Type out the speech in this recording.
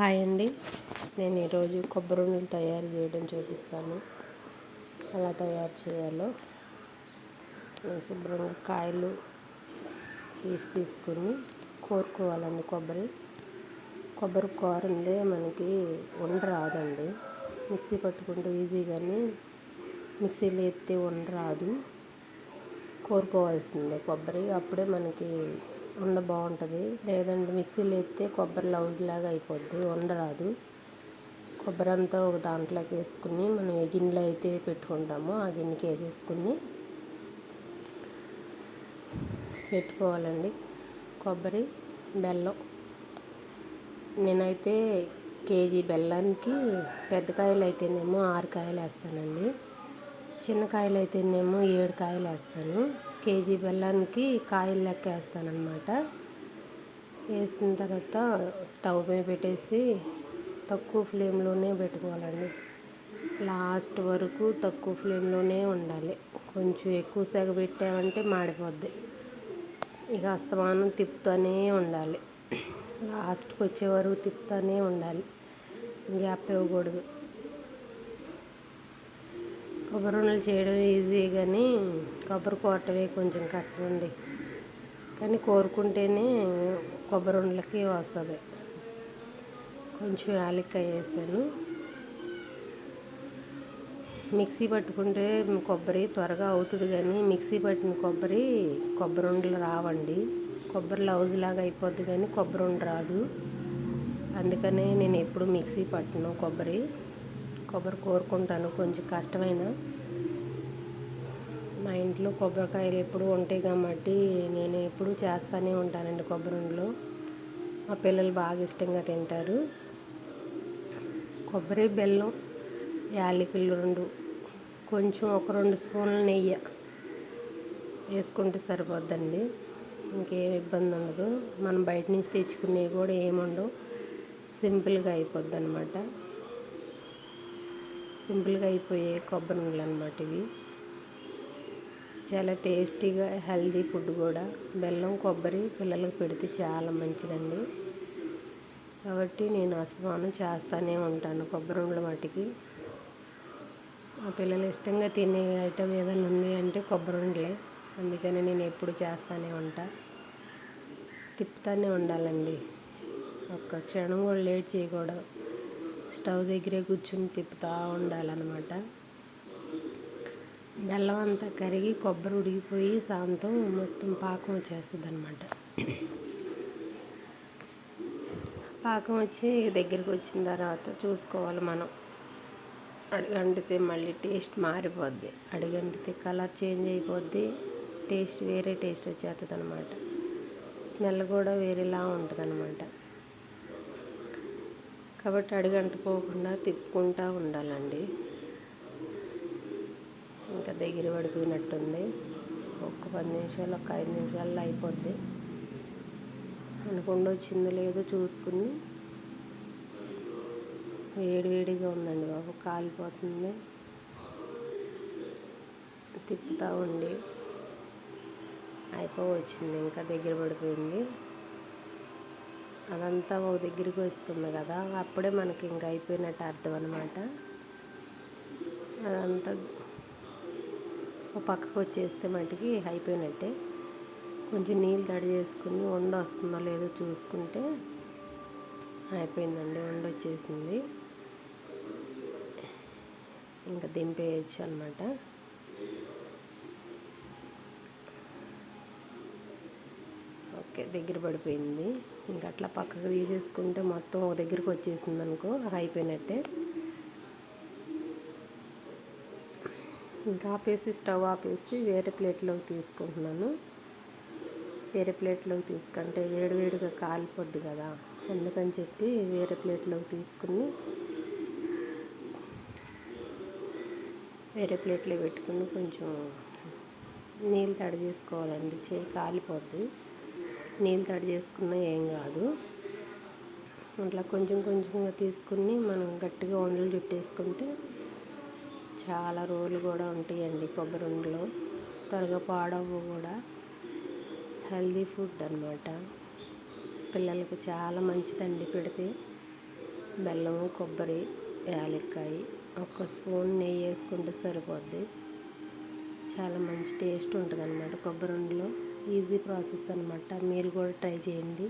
Hi అండి. నేను ఈరోజు కొబ్బరి ఉండలు తయారు చేయడం చూపిస్తాను. ఎలా తయారు చేయాలో. శుభ్రంగా కాయలు తీసి తీసుకుని కోరుకోవాలండి కొబ్బరి. కొబ్బరి కోరిందే మనకి ఉండ రాదండి. మిక్సీ పట్టుకుంటే ఈజీగానే మిక్సీలో ఎత్తే ఉండ రాదు. కోరుకోవాల్సిందే కొబ్బరి. అప్పుడే మనకి ఉండ బాగుంటుంది. లేదంటే మిక్సీలో వేస్తే కొబ్బరి లౌజ్ లాగా అయిపోద్ది. ఉండరాదు. కొబ్బరి అంతా ఒక దాంట్లోకి వేసుకుని మనం ఏ గిన్నెలో అయితే పెట్టుకుంటామో ఆ గిన్నెకి వేసేసుకుని పెట్టుకోవాలండి. కొబ్బరి బెల్లం. నేనైతే కేజీ బెల్లానికి పెద్ద కాయలు అయితేనేమో ఆరు కాయలు వేస్తానండి. చిన్న కాయలు అయితేనేమో ఏడు కాయలు వేస్తాను. కేజీ బెల్లానికి కాయలు లెక్క వేస్తానమాట వేసిన తర్వాత స్టవ్ మీద పెట్టేసి తక్కువ ఫ్లేమ్లోనే పెట్టుకోవాలండి. లాస్ట్ వరకు తక్కువ ఫ్లేమ్లోనే ఉండాలి. కొంచెం ఎక్కువ సెగ పెట్టామంటే మాడిపోద్ది. ఇక అస్తమానం తిప్పుతూనే ఉండాలి. లాస్ట్కి వచ్చే వరకు తిప్పుతూనే ఉండాలి. గ్యాప్ ఇవ్వకూడదు. కొబ్బరి ఉండలు చేయడం ఈజీ కానీ కొబ్బరి కోరటమే కొంచెం కష్టమండి. అండి కానీ కోరుకుంటేనే కొబ్బరి ఉండలకి వస్తుంది. కొంచెం యాలక్కాయ వేసాను. మిక్సీ పట్టుకుంటే కొబ్బరి త్వరగా అవుతుంది కానీ మిక్సీ పట్టిన కొబ్బరి కొబ్బరి ఉండలు రావండి. కొబ్బరి లౌజ్ లాగా అయిపోద్ది కానీ కొబ్బరి ఉండ రాదు. అందుకనే నేను ఎప్పుడు మిక్సీ పట్టను కొబ్బరి. కొబ్బరి కోరుకుంటాను కొంచెం కష్టమైన. మా ఇంట్లో కొబ్బరికాయలు ఎప్పుడు ఉంటాయి కాబట్టి నేను ఎప్పుడూ చేస్తూనే ఉంటానండి కొబ్బరి ఉండలు. మా పిల్లలు బాగా ఇష్టంగా తింటారు. కొబ్బరి బెల్లం యాలకులు రెండు కొంచెం ఒక రెండు స్పూన్ల నెయ్యి వేసుకుంటే సరిపోద్దండి. ఇంకేం ఇబ్బంది ఉండదు. మనం బయట నుంచి తెచ్చుకునేవి కూడా ఏముండవు. సింపుల్గా అయిపోద్ది అనమాట సింపుల్గా అయిపోయే కొబ్బరి నీళ్ళు అనమాట ఇవి. చాలా టేస్టీగా హెల్దీ ఫుడ్ కూడా. బెల్లం కొబ్బరి పిల్లలకు పెడితే చాలా మంచిదండి. కాబట్టి నేను అసమానం చేస్తూనే ఉంటాను కొబ్బరి ఉండల మట్టికి. మా పిల్లలు ఇష్టంగా తినే ఐటెం ఏదైనా ఉంది అంటే కొబ్బరి ఉండలే అందుకని నేను ఎప్పుడు చేస్తానే ఉంటా. తిప్పుతానే ఉండాలండి. ఒక్క క్షణం కూడా లేట్ చేయకూడదు. స్టవ్ దగ్గరే కూర్చుని తిప్పుతూ ఉండాలన్నమాట. బెల్లం అంతా కరిగి కొబ్బరి ఉడికిపోయి సాంతం మొత్తం పాకం వచ్చేస్తుంది అనమాట పాకం వచ్చి దగ్గరికి వచ్చిన తర్వాత చూసుకోవాలి మనం. అడుగంటితే మళ్ళీ టేస్ట్ మారిపోద్ది. అడుగంటితే కలర్ చేంజ్ అయిపోద్ది. టేస్ట్ వేరే టేస్ట్ వచ్చేస్తుంది అనమాట స్మెల్ కూడా వేరేలా ఉంటుంది అనమాట కాబట్టి అడుగంటుకోకుండా తిప్పుకుంటూ ఉండాలండి. ఇంకా దగ్గర పడిపోయినట్టుంది. ఒక్క పది నిమిషాలు ఒక ఐదు నిమిషాల్లో అయిపోద్ది. అనుకుండా వచ్చిందో లేదో చూసుకుని వేడివేడిగా ఉందండి బాబు కాలిపోతుంది. తిప్పుతూ ఉండి అయిపోవచ్చింది ఇంకా దగ్గర పడిపోయింది. అదంతా ఒక దగ్గరికి వస్తుంది కదా అప్పుడే మనకి ఇంకా అయిపోయినట్టు అర్థం అనమాట అదంతా ఒక పక్కకు వచ్చేస్తే మటుకి అయిపోయినట్టే. కొంచెం నీళ్ళు తడి చేసుకుని వండ వస్తుందో లేదో చూసుకుంటే అయిపోయిందండి వండ వచ్చేసింది. ఇంకా దింపేయచ్చు అనమాట ఓకే దగ్గర పడిపోయింది. ఇంకా అట్లా పక్కకు తీసేసుకుంటే మొత్తం ఒక దగ్గరికి వచ్చేసింది అనుకో అయిపోయినట్టే. ఇంకా ఆపేసి స్టవ్ ఆపేసి వేరే ప్లేట్లోకి తీసుకుంటున్నాను. వేరే ప్లేట్లోకి తీసుకుంటే వేడివేడిగా కాలిపోద్ది కదా అందుకని చెప్పి వేరే ప్లేట్లోకి తీసుకుని వేరే ప్లేట్లో పెట్టుకుని కొంచెం నీళ్ళు తడి చేసుకోవాలండి చేయి కాలిపోద్ది. నీళ్ళు తడి చేసుకున్నా ఏం కాదు. అట్లా కొంచెం కొంచెంగా తీసుకుని మనం గట్టిగా వండలు చుట్టేసుకుంటే చాలా రోజులు కూడా ఉంటాయండి కొబ్బరి ఉండలు త్వరగా పాడవు కూడా. హెల్దీ ఫుడ్ అనమాట పిల్లలకి చాలా మంచిదండి పెడితే. బెల్లము కొబ్బరి యాలక్కాయ ఒక స్పూన్ నెయ్యి వేసుకుంటే సరిపోద్ది. చాలా మంచి టేస్ట్ ఉంటుంది అనమాట కొబ్బరి ఉండలో ఈజీ ప్రాసెస్ అనమాట మీరు కూడా ట్రై చేయండి.